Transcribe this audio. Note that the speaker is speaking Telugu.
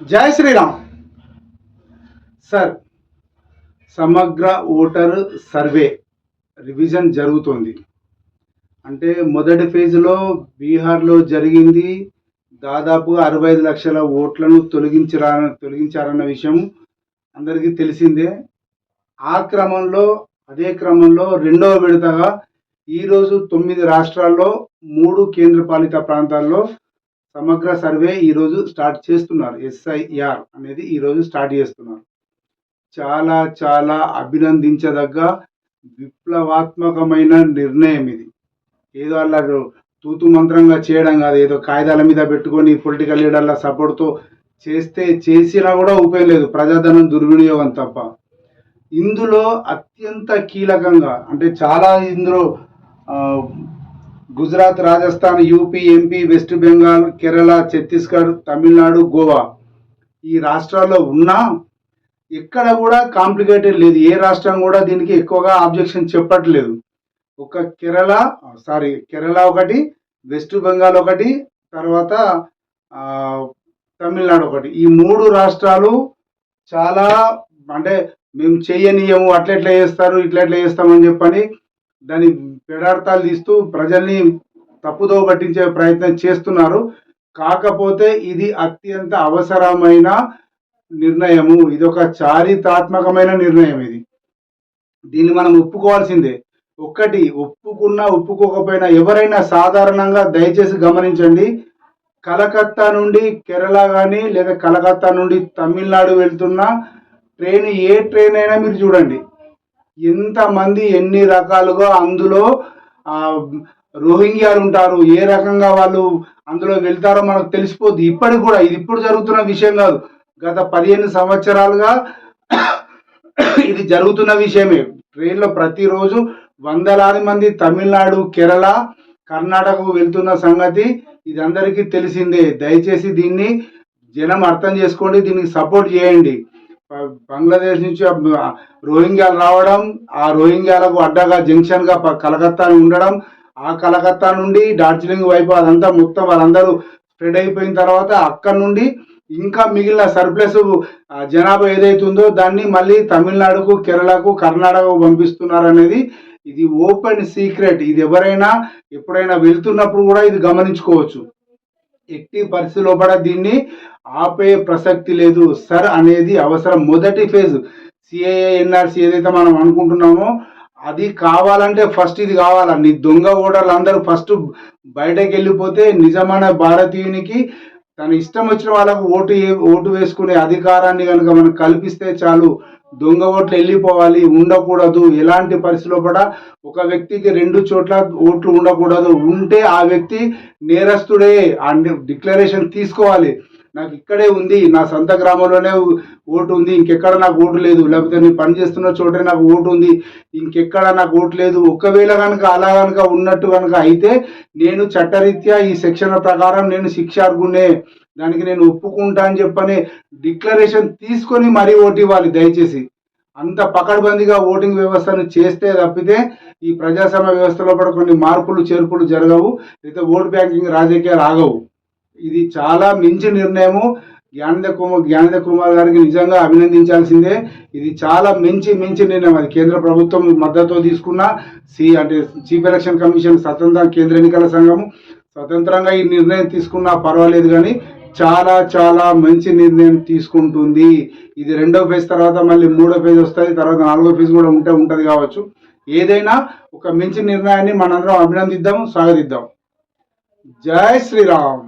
జయ శ్రీరామ్. సార్ సమగ్ర ఓటర్ సర్వే రివిజన్ జరుగుతోంది. అంటే మొదటి ఫేజ్లో బీహార్లో జరిగింది. దాదాపు అరవై ఐదు లక్షల ఓట్లను తొలగించరా తొలగించారన్న విషయం అందరికీ తెలిసిందే. ఆ క్రమంలో అదే క్రమంలో రెండవ విడతగా ఈరోజు తొమ్మిది రాష్ట్రాల్లో మూడు కేంద్రపాలిత ప్రాంతాల్లో సమగ్ర సర్వే ఈరోజు స్టార్ట్ చేస్తున్నారు. ఎస్ఐఆర్ అనేది ఈరోజు స్టార్ట్ చేస్తున్నారు. చాలా చాలా అభినందించదగ్గ విప్లవాత్మకమైన నిర్ణయం ఇది. ఏదో అలా తూతు మంత్రంగా చేయడం కాదు. ఏదో కాగితాల మీద పెట్టుకొని పొలిటికల్ లీడర్ల సపోర్ట్తో చేస్తే చేసినా కూడా ఉపయోగం లేదు. ప్రజాధనం దుర్వినియోగం తప్ప. ఇందులో అత్యంత కీలకంగా అంటే చాలా ఇందులో గుజరాత్ రాజస్థాన్ యూపీ ఎంపీ వెస్ట్ బెంగాల్ కేరళ ఛత్తీస్గఢ్ తమిళనాడు గోవా ఈ రాష్ట్రాల్లో ఉన్నా ఎక్కడ కూడా కాంప్లికేటెడ్ లేదు. ఏ రాష్ట్రం కూడా దీనికి ఎక్కువగా ఆబ్జెక్షన్ చెప్పట్లేదు. ఒక కేరళ సారీ కేరళ ఒకటి వెస్ట్ బెంగాల్ ఒకటి తర్వాత తమిళనాడు ఒకటి. ఈ మూడు రాష్ట్రాలు చాలా అంటే మేము చేయనీయము అట్లెట్లా చేస్తారు ఇట్లెట్లా చేస్తామని చెప్పని దాని పెడార్థాలు తీస్తూ ప్రజల్ని తప్పుదో పట్టించే ప్రయత్నం చేస్తున్నారు. కాకపోతే ఇది అత్యంత అవసరమైన నిర్ణయము. ఇది ఒక చారిత్రాత్మకమైన నిర్ణయం ఇది. దీన్ని మనం ఒప్పుకోవాల్సిందే. ఒక్కటి ఒప్పుకున్నా ఒప్పుకోకపోయినా ఎవరైనా సాధారణంగా దయచేసి గమనించండి. కలకత్తా నుండి కేరళ కానీ లేదా కలకత్తా నుండి తమిళనాడు వెళ్తున్న ట్రైన్ ఏ ట్రైన్ అయినా మీరు చూడండి. ఎంతమంది ఎన్ని రకాలుగా అందులో రోహింగ్యాలు ఉంటారు ఏ రకంగా వాళ్ళు అందులో వెళ్తారో మనకు తెలిసిపోద్ది. ఇప్పటికి కూడా ఇది ఇప్పుడు జరుగుతున్న విషయం కాదు. గత పదిహేను సంవత్సరాలుగా ఇది జరుగుతున్న విషయమే. ట్రైన్లో ప్రతిరోజు వందలాది మంది తమిళనాడు కేరళ కర్ణాటకకు వెళ్తున్న సంగతి ఇది అందరికీ తెలిసిందే. దయచేసి దీన్ని జనం అర్థం చేసుకోండి దీనికి సపోర్ట్ చేయండి. బంగ్లాదేశ్ నుంచి రోహింగ్యాలు రావడం ఆ రోహింగ్యాలకు అడ్డగా జంక్షన్గా ప- కలకత్తా ఉండడం ఆ కలకత్తా నుండి డార్జిలింగ్ వైపు అదంతా మొత్తం వాళ్ళందరూ స్ప్రెడ్ అయిపోయిన తర్వాత అక్కడ నుండి ఇంకా మిగిలిన సర్ప్లస్ జనాభా ఏదైతుందో దాన్ని మళ్ళీ తమిళనాడుకు కేరళకు కర్ణాటకకు పంపిస్తున్నారు అనేది ఇది ఓపెన్ సీక్రెట్. ఇది ఎవరైనా ఎప్పుడైనా వెళ్తున్నప్పుడు కూడా ఇది గమనించుకోవచ్చు. ఎట్టి పరిస్థితిలో లోపల దీన్ని ఆపే ప్రసక్తి లేదు. సర్ అనేది అవసరం. మొదటి ఫేజ్ సిఏఏ ఎన్ఆర్సి ఏదైతే మనం అనుకుంటున్నామో అది కావాలంటే ఫస్ట్ ఇది కావాలా? నీ దొంగ ఓటర్లు అందరూ ఫస్ట్ బయటకు వెళ్ళిపోతే నిజమైన భారతీయునికి తన ఇష్టం వచ్చిన వాళ్ళకు ఓటు ఓటు వేసుకునే అధికారాన్ని కనుక మనం కల్పిస్తే చాలు. దొంగ ఓట్లు వెళ్ళిపోవాలి ఉండకూడదు. ఎలాంటి పరిస్థితిలో కూడా ఒక వ్యక్తికి రెండు చోట్ల ఓట్లు ఉండకూడదు. ఉంటే ఆ వ్యక్తి నేరస్తుడే. ఆ డిక్లరేషన్ తీసుకోవాలి. నాకు ఇక్కడే ఉంది నా సొంత గ్రామంలోనే ఓటు ఉంది ఇంకెక్కడ నాకు ఓటు లేదు. లేకపోతే నేను పనిచేస్తున్న చోటే నాకు ఓటు ఉంది. ఇంకెక్కడ నాకు ఓటు లేదు. ఒకవేళ కనుక అలా కనుక ఉన్నట్టు కనుక అయితే నేను చట్టరీత్యా ఈ సెక్షన్ ప్రకారం నేను శిక్ష శిక్షార్హునే దానికి నేను ఒప్పుకుంటా అని చెప్పని డిక్లరేషన్ తీసుకొని మరీ ఓటు ఇవ్వాలి దయచేసి. అంత పకడ్బందీగా ఓటింగ్ వ్యవస్థను చేస్తే తప్పితే ఈ ప్రజాస్వామ్య వ్యవస్థలో కూడా కొన్ని మార్పులు చేర్పులు జరగవు. లేదా ఓట్ బ్యాంకింగ్ రాజకీయాలు ఆగవు. ఇది చాలా మించి నిర్ణయము. జ్ఞానద కుమార్ జ్ఞానద కుమార్ గారికి నిజంగా అభినందించాల్సిందే. ఇది చాలా మంచి మంచి నిర్ణయం. అది కేంద్ర ప్రభుత్వం మద్దతు తీసుకున్న సి అంటే చీఫ్ ఎలక్షన్ కమిషన్ స్వతంత్ర కేంద్ర ఎన్నికల సంఘం స్వతంత్రంగా ఈ నిర్ణయం తీసుకున్నా పర్వాలేదు కానీ చాలా చాలా మంచి నిర్ణయం తీసుకుంటుంది. ఇది రెండో ఫేజ్ తర్వాత మళ్ళీ మూడో ఫేజ్ వస్తుంది తర్వాత నాలుగో ఫేజ్ కూడా ఉంటే ఉంటుంది కావచ్చు. ఏదైనా ఒక మంచి నిర్ణయాన్ని మనందరం అభినందిద్దాం స్వాగతిద్దాం జై శ్రీరామ్.